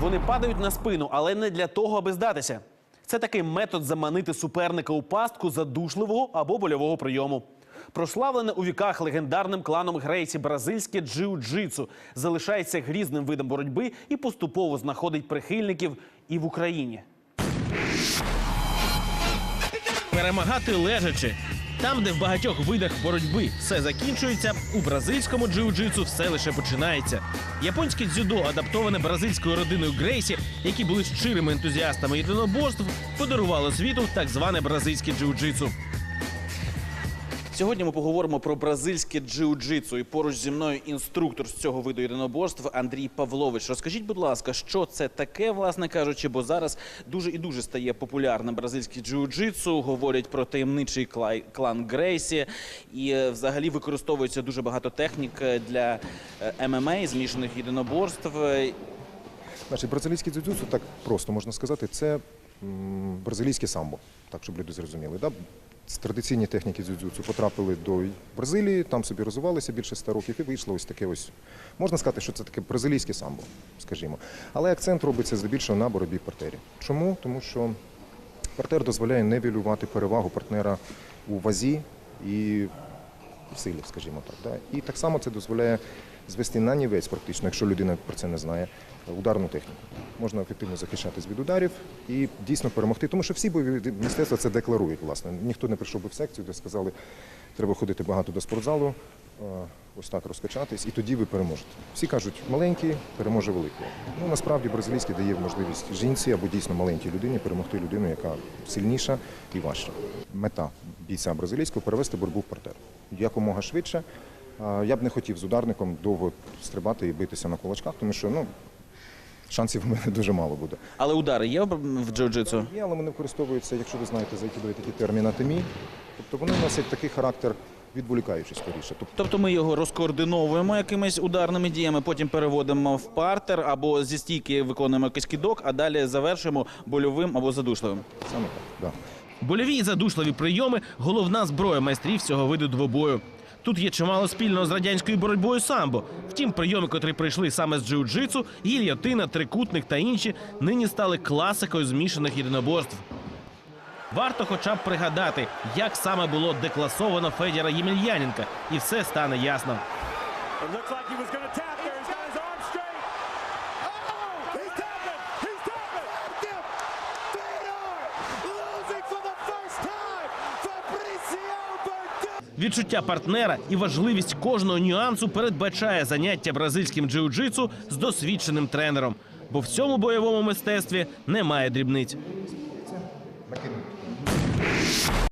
Вони падають на спину, але не для того, аби здатися. Це такий метод заманити суперника у пастку задушливого або больового прийому. Прославлене у віках легендарним кланом Грейсі бразильське джиу-джитсу залишається грізним видом боротьби і поступово знаходить прихильників і в Україні. Перемагати лежачи. Там, де в багатьох видах боротьби все закінчується, у бразильському джиу-джитсу все лише починається. Японське дзюдо, адаптоване бразильською родиною Грейсі, які були щирими ентузіастами єдиноборств, подарувало світу так зване бразильське джиу-джитсу. Сьогодні ми поговоримо про бразильське джиу-джитсу. І поруч зі мною інструктор з цього виду єдиноборств Андрій Павлович. Розкажіть, будь ласка, що це таке, власне кажучи, бо зараз дуже і дуже стає популярним бразильське джиу-джитсу. Говорять про таємничий клан Грейсі, і е, взагалі використовується дуже багато технік е, для е, ММА, змішаних єдиноборств. Значить, бразилійське дзюдзюцу, так просто можна сказати, це м, бразилійське самбо, так щоб люди зрозуміли. Да? З Традиційні техніки дзюдзюцу потрапили до Бразилії, там собі розвивалися більше ста років і вийшло ось таке ось. Можна сказати, що це таке бразилійське самбо, скажімо. Але акцент робиться здебільшого на боротьбі партері. Чому? Тому що партер дозволяє невілювати перевагу партнера у вазі і в силі, скажімо так. Да? І так само це дозволяє звести на нівець, практично, якщо людина про це не знає, ударну техніку. Можна ефективно захищатись від ударів і дійсно перемогти. Тому що всі бойові мистецтва це декларують, власне. Ніхто не прийшов би в секцію, де сказали, треба ходити багато до спортзалу, е, ось так розкачатись, і тоді ви переможете. Всі кажуть, маленький переможе великий. Ну насправді бразилійський дає можливість жінці або дійсно маленькій людині перемогти людину, яка сильніша і важча. Мета бійця бразилійського перевести боротьбу в партер. Якомога швидше. Я б не хотів з ударником довго стрибати і битися на кулачках, тому що ну, шансів у мене дуже мало буде. Але удари є в джиу-джитсу? Є, але вони використовуються, якщо ви знаєте, закидує такий термін атомії. Тобто вони носять такий характер відволікаючий скоріше. Тобто Тобто ми його розкоординовуємо якимись ударними діями, потім переводимо в партер або зі стійки виконуємо якийсь кидок, а далі завершуємо больовим або задушливим. саме так. Да. Больові і задушливі прийоми головна зброя майстрів цього виду двобою. Тут є чимало спільного з радянською боротьбою самбо. Втім, прийоми, котрі прийшли саме з джиу-джитсу, гільйотина, трикутник та інші, нині стали класикою змішаних єдиноборств. Варто хоча б пригадати, як саме було декласовано Федіра Ємельяненка, і все стане ясно. Like Відчуття партнера і важливість кожного нюансу передбачає заняття бразильським джиу-джитсу з досвідченим тренером. Бо в цьому бойовому мистецтві немає дрібниць.